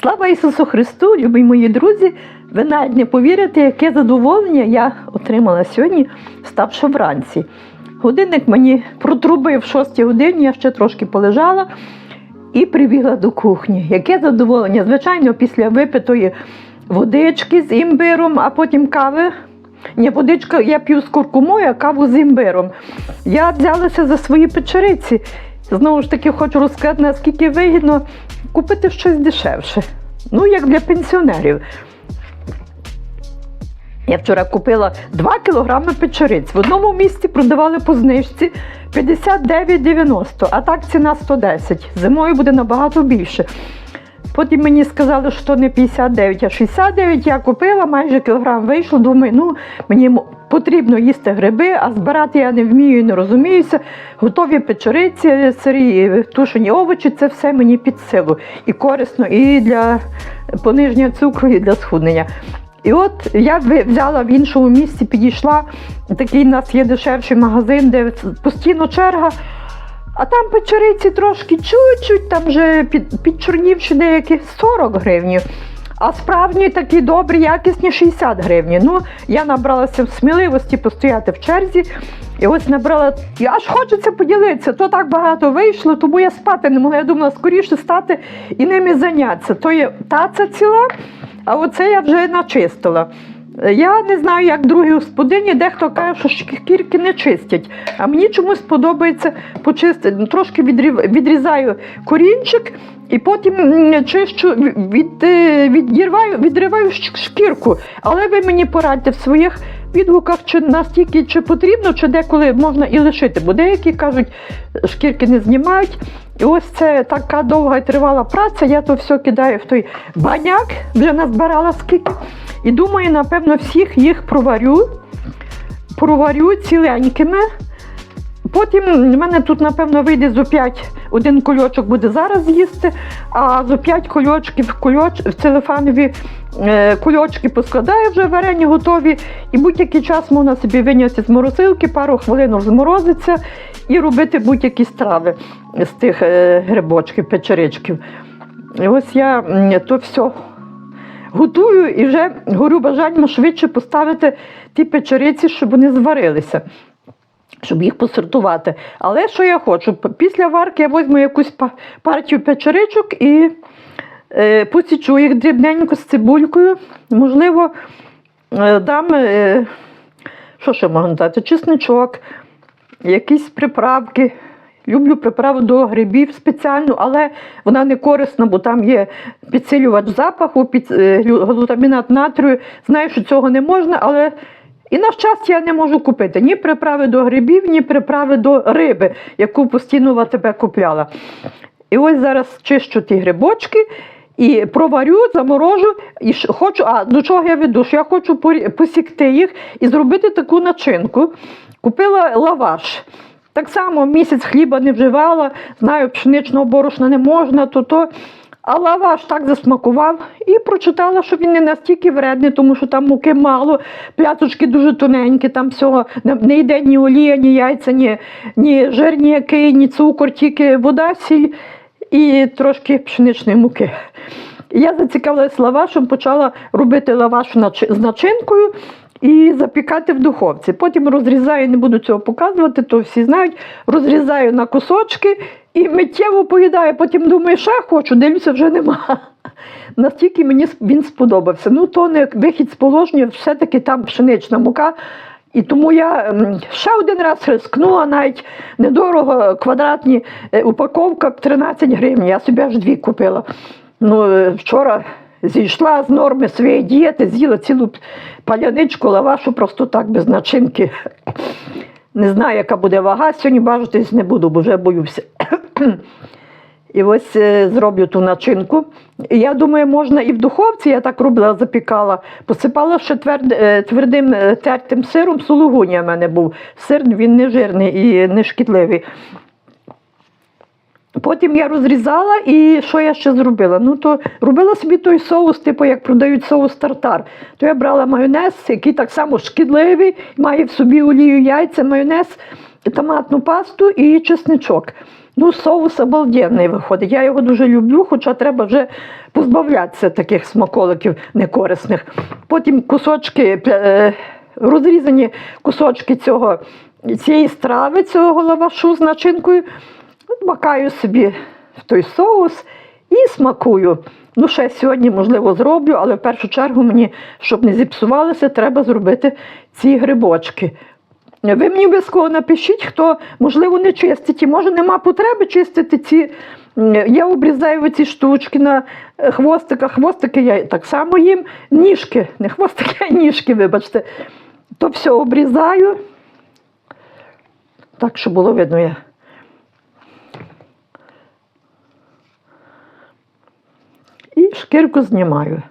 Слава Ісусу Христу, любі мої друзі! Ви навіть не повірите, яке задоволення я отримала сьогодні, ставши вранці. Годинник мені протрубив в 6 годині, я ще трошки полежала і прибігла до кухні. Яке задоволення? Звичайно, після випитої водички з імбиром, а потім кави. Ні, водичка я п'ю з куркумою, а каву з імбиром. Я взялася за свої печериці. Знову ж таки, хочу розказати, наскільки вигідно купити щось дешевше. Ну, як для пенсіонерів. Я вчора купила 2 кілограми печериць. В одному місці продавали по знижці 59,90, а так ціна 110. Зимою буде набагато більше. Потім мені сказали, що не 59, а 69. Я купила, майже кілограм вийшло. Думаю, ну мені потрібно їсти гриби, а збирати я не вмію не розуміюся. Готові печериці, сирі, тушені овочі це все мені під силу. І корисно, і для пониження цукру, і для схуднення. І от я взяла в іншому місці, підійшла. Такий у нас є дешевший магазин, де постійно черга. А там печериці трошки чуть-чуть, там вже під, підчорнівши деякі 40 гривень. А справжні такі добрі, якісні 60 гривень. Ну, я набралася в сміливості постояти в черзі. І ось набрала, і аж хочеться поділитися. То так багато вийшло, тому я спати не могла. Я думала, скоріше стати і ними зайнятися. То є таця ціла, а оце я вже начистила. Я не знаю, як другі господині, дехто каже, що шкірки не чистять. А мені чомусь подобається почистити. Ну, Трошки відрізаю корінчик і потім чищу, від, е, відірваю, відриваю шкірку. Але ви мені порадьте в своїх відгуках, чи настільки чи потрібно, чи деколи можна і лишити. Бо деякі кажуть, шкірки не знімають. І ось це така довга і тривала праця. Я то все кидаю в той баняк, вже назбирала скільки. І думаю, напевно, всіх їх проварю, проварю ціленькими. Потім в мене тут, напевно, вийде зо 5, один кульочок буде зараз їсти, а зо 5 кульочків кульоч, в целефанові е, кульочки поскладаю вже варені готові. І будь-який час можна собі виняти з морозилки, пару хвилин розморозиться і робити будь-які страви з тих е, грибочків, печеричків. І ось я то все готую і вже горю бажанням швидше поставити ті печериці, щоб вони зварилися, щоб їх посортувати. Але що я хочу? Після варки я візьму якусь партію печеричок і е, посічу їх дрібненько з цибулькою. Можливо, е, дам, е, що ще можна дати? Чесничок, якісь приправки. Люблю приправу до грибів спеціальну, але вона не корисна, бо там є підсилювач запаху, під, е, глутамінат натрію. Знаю, що цього не можна, але і на щастя я не можу купити ні приправи до грибів, ні приправи до риби, яку постійно АТБ купляла. І ось зараз чищу ті грибочки і проварю, заморожу. І хочу, а до чого я веду? Що я хочу посікти їх і зробити таку начинку. Купила лаваш. Так само місяць хліба не вживала, знаю, пшеничного борошна не можна, то то. А лаваш так засмакував і прочитала, що він не настільки вредний, тому що там муки мало, пляцочки дуже тоненькі, там всього не- йде ні олія, ні яйця, ні, ні жир ніякий, ні цукор, тільки вода, сіль і трошки пшеничної муки. Я зацікавилась лавашем, почала робити лаваш з начинкою і запікати в духовці. Потім розрізаю, не буду цього показувати, то всі знають. Розрізаю на кусочки і миттєво поїдаю. Потім думаю, ще хочу, дивлюся, вже нема. Настільки мені він сподобався. Ну, то не вихід з положення, все-таки там пшенична мука. І тому я ще один раз рискнула, навіть недорого, квадратні е, упаковка 13 гривень. Я собі аж дві купила. Ну, е, вчора зійшла з норми своєї дієти, з'їла цілу паляничку лавашу просто так, без начинки. Не знаю, яка буде вага. Сьогодні бажатись не буду, бо вже боюся. І ось е, зроблю ту начинку. Я думаю, можна і в духовці, я так робила, запікала, посипала ще е, твердим е, тертим сиром. Сулугуня в мене був. Сир він не жирний і не шкідливий. Потім я розрізала і що я ще зробила? Ну, то робила собі той соус, типу як продають соус тартар. То я брала майонез, який так само шкідливий, має в собі олію, яйця, майонез, томатну пасту і чесничок. Ну, соус обалденний виходить. Я його дуже люблю, хоча треба вже позбавлятися таких смаколиків некорисних. Потім кусочки, е, розрізані кусочки цього, цієї страви, цього лавашу з начинкою, макаю собі в той соус і смакую. Ну, ще сьогодні, можливо, зроблю, але в першу чергу мені, щоб не зіпсувалося, треба зробити ці грибочки. Ви мені обов'язково напишіть, хто, можливо, не чистить, і може нема потреби чистити ці. Я обрізаю ці штучки на е, хвостиках. Хвостики я так само їм. Ніжки, не хвостики, а ніжки, вибачте. То все обрізаю. Так, щоб було видно я. І шкірку знімаю.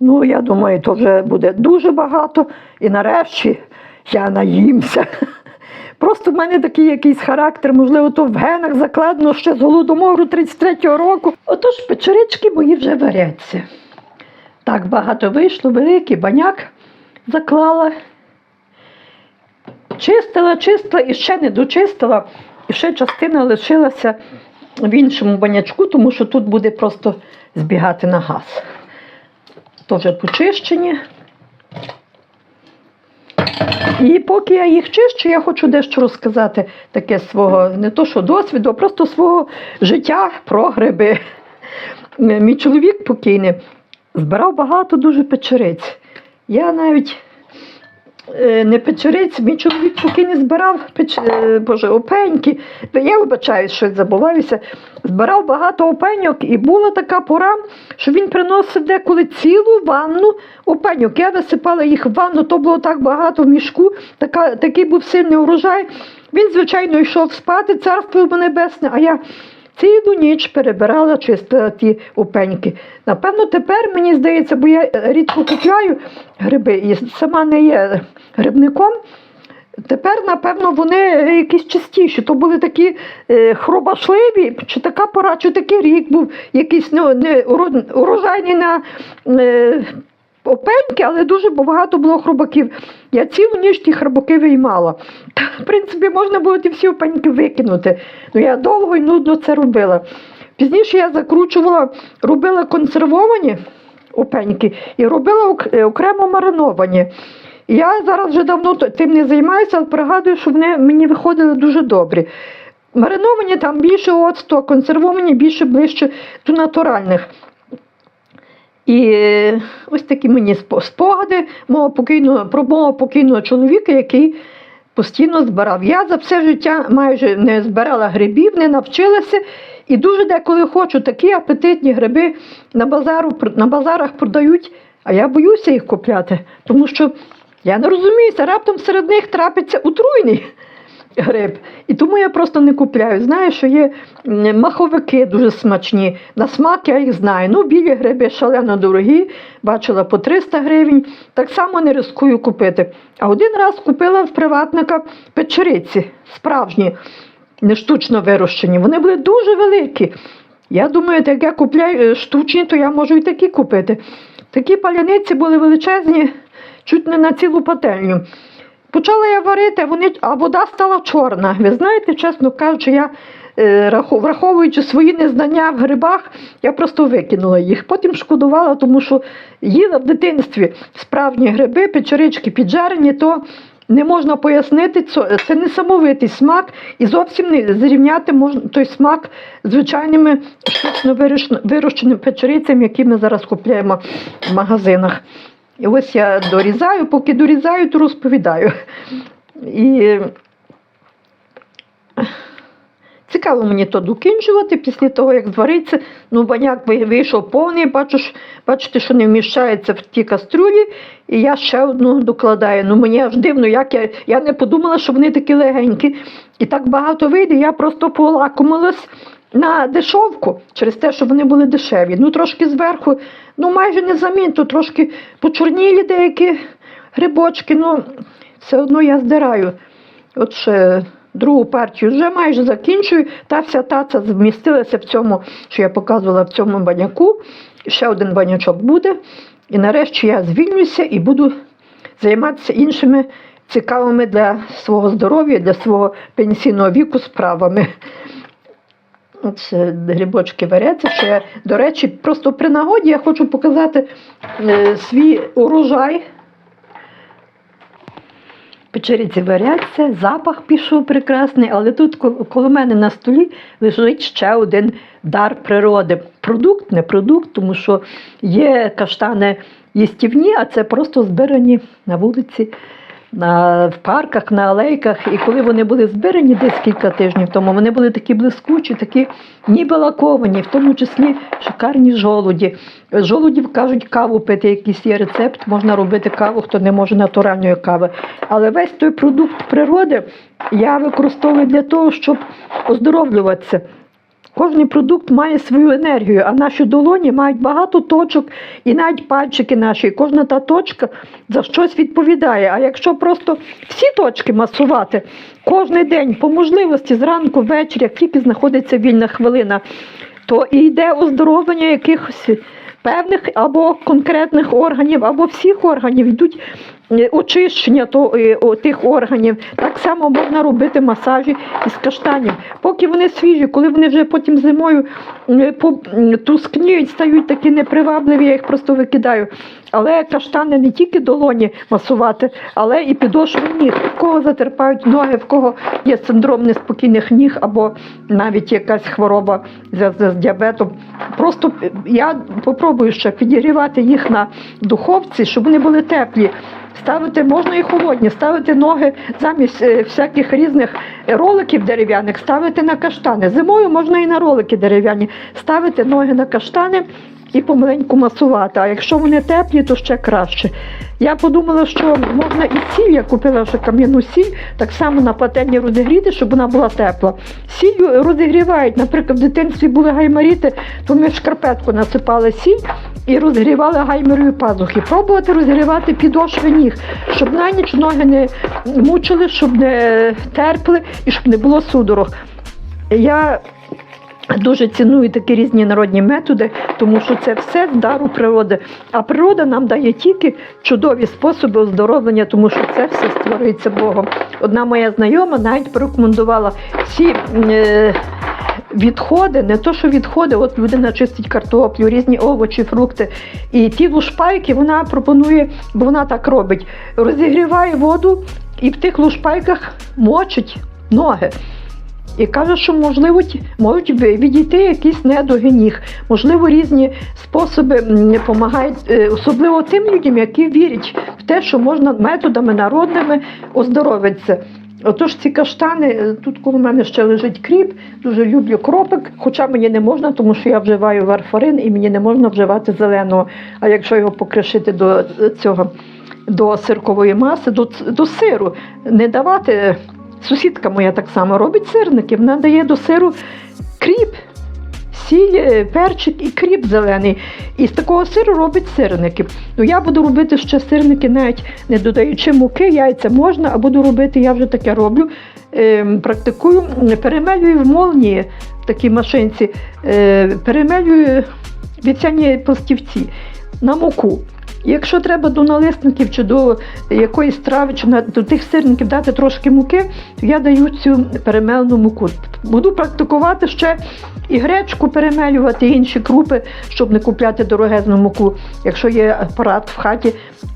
Ну, я думаю, то вже буде дуже багато. І нарешті я наїмся. Просто в мене такий якийсь характер, можливо, то в генах закладено ще з голодомору 33-го року. Отож, печерички мої вже варяться. Так багато вийшло, великий баняк заклала. Чистила, чистила і ще не дочистила. І ще частина лишилася в іншому банячку, тому що тут буде просто збігати на газ. Вже почищені. І поки я їх чищу, я хочу дещо розказати таке свого, не то що досвіду, а просто свого життя про гриби. Мій чоловік покійний збирав багато дуже печериць. Я навіть не печериць, мій чоловік поки не збирав печ... е, боже, опеньки. Я вибачаю, що забуваюся. Збирав багато опеньок, і була така пора, що він приносив деколи цілу ванну опеньок. Я висипала їх в ванну, то було так багато в мішку, така, такий був сильний урожай. Він, звичайно, йшов спати, царство небесне, а я цілу ніч перебирала, чистила ті опеньки. Напевно, тепер мені здається, бо я рідко купляю гриби і сама не є грибником. Тепер, напевно, вони якісь чистіші. То були такі е, хробашливі, чи така пора, чи такий рік був якийсь ну, не урожайний на е, опеньки, але дуже багато було хробаків. Я цілу ніч ті хробаки виймала. Та, в принципі, можна було ті всі опеньки викинути. Ну я довго і нудно це робила. Пізніше я закручувала, робила консервовані опеньки і робила е, окремо мариновані. Я зараз вже давно тим не займаюся, але пригадую, що вони мені виходили дуже добрі. Мариновані там більше оцту, консервовані більше ближче до натуральних. І е, ось такі мені спо- спогади мого покійного, про мого покійного чоловіка, який постійно збирав. Я за все життя майже не збирала грибів, не навчилася. І дуже деколи хочу такі апетитні гриби на, базару, на базарах продають, а я боюся їх купляти, тому що я не розуміюся, раптом серед них трапиться отруйний гриб. І тому я просто не купляю. Знаю, що є маховики дуже смачні. На смак я їх знаю. Ну, білі гриби шалено дорогі, бачила по 300 гривень. Так само не рискую купити. А один раз купила в приватника печериці справжні, не штучно вирощені. Вони були дуже великі. Я думаю, так як я купляю е, штучні, то я можу і такі купити. Такі паляниці були величезні, чуть не на цілу пательню. Почала я варити, а вони, а вода стала чорна. Ви знаєте, чесно кажучи, я е, враховуючи свої незнання в грибах, я просто викинула їх. Потім шкодувала, тому що їла в дитинстві справжні гриби, печерички піджарені, то не можна пояснити, це, несамовитий смак, і зовсім не зрівняти можна той смак з звичайними штучно вирощ- вирощеними печерицями, які ми зараз купляємо в магазинах. І ось я дорізаю, поки дорізаю, то розповідаю. І цікаво мені то докінчувати після того, як звариться. Ну, баняк вийшов повний, бачу, бачите, що не вміщається в ті кастрюлі, і я ще одну докладаю. Ну, мені аж дивно, як я, я не подумала, що вони такі легенькі. І так багато вийде, я просто полакомилась на дешевку через те, що вони були дешеві. Ну, трошки зверху, ну майже не замінто, трошки почорнілі деякі грибочки, ну все одно я здираю. От ще другу партію вже майже закінчую. Та вся таця змістилася в цьому, що я показувала в цьому баняку. Ще один банячок буде. І нарешті я звільнюся і буду займатися іншими цікавими для свого здоров'я, для свого пенсійного віку справами. Це грибочки варяться. Ще, до речі, просто при нагоді я хочу показати е, свій урожай. Печериці варяться, запах пішов прекрасний, але тут коло мене на столі лежить ще один дар природи. Продукт, не продукт, тому що є каштани їстівні, а це просто збирані на вулиці, на, в парках, на алейках. І коли вони були збирані десь кілька тижнів тому, вони були такі блискучі, такі ніби лаковані, в тому числі шикарні жолуді. Жолудів кажуть, каву пити, якийсь є рецепт, можна робити каву, хто не може натуральної кави. Але весь той продукт природи я використовую для того, щоб оздоровлюватися. Кожний продукт має свою енергію, а наші долоні мають багато точок, і навіть пальчики наші. Кожна та точка за щось відповідає. А якщо просто всі точки масувати кожен день, по можливості зранку, ввечері, як тільки знаходиться вільна хвилина, то і йде оздоровлення якихось певних або конкретних органів, або всіх органів йдуть е, очищення е, тих органів. Так само можна робити масажі із каштанів. Поки вони свіжі, коли вони вже потім зимою е, тускніють, стають такі непривабливі, я їх просто викидаю. Але каштани не тільки долоні масувати, але і підошви ніг. В кого затерпають ноги, в кого є синдром неспокійних ніг або навіть якась хвороба зв'язана з діабетом. Просто я попробую ще підігрівати їх на духовці, щоб вони були теплі. Ставити можна і холодні, ставити ноги замість е, всяких різних роликів дерев'яних, ставити на каштани. Зимою можна і на ролики дерев'яні, ставити ноги на каштани і помаленьку масувати. А якщо вони теплі, то ще краще. Я подумала, що можна і сіль, я купила вже кам'яну сіль, так само на пательні розігріти, щоб вона була тепла. Сіллю розігрівають, наприклад, в дитинстві були гаймаріти, то ми в шкарпетку насипали сіль і розгрівали гаймерою пазухи. Пробувати розгрівати підошви ніг, щоб на ніч ноги не мучили, щоб не терпли і щоб не було судорог. Я Дуже ціную такі різні народні методи, тому що це все з дару природи. А природа нам дає тільки чудові способи оздоровлення, тому що це все створюється Богом. Одна моя знайома навіть порекомендувала ці е, відходи, не то, що відходи, от людина чистить картоплю, різні овочі, фрукти. І ті лушпайки вона пропонує, бо вона так робить, розігріває воду і в тих лушпайках мочить ноги. І каже, що можливо можуть відійти якісь недуги ніг, можливо, різні способи допомагають, е, особливо тим людям, які вірять в те, що можна методами народними оздоровитися. Отож, ці каштани, е, тут коло мене ще лежить кріп, дуже люблю кропик, хоча мені не можна, тому що я вживаю варфарин і мені не можна вживати зеленого. А якщо його покришити до е, цього, до сиркової маси, до, до сиру, не давати. Сусідка моя так само робить сирники, вона дає до сиру кріп, сіль, е, перчик і кріп зелений. І з такого сиру робить сирники. Ну я буду робити ще сирники, навіть не додаючи муки, яйця можна, а буду робити, я вже таке роблю. Е, практикую, перемелюю в молнії в такій машинці, е, перемелюю вівсяні пластівці на муку. Якщо треба до налисників чи до якоїсь страви, чи до тих сирників дати трошки муки, то я даю цю перемелену муку. Буду практикувати ще і гречку перемелювати, і інші крупи, щоб не купляти дорогезну муку. Якщо є апарат в хаті,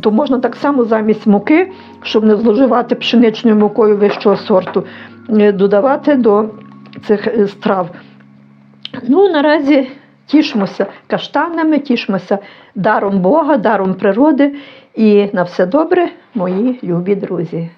то можна так само замість муки, щоб не зловживати пшеничною мукою вищого сорту, е, додавати до цих е, страв. Ну, наразі тішимося каштанами, тішимося даром Бога, даром природи. І на все добре, мої любі друзі.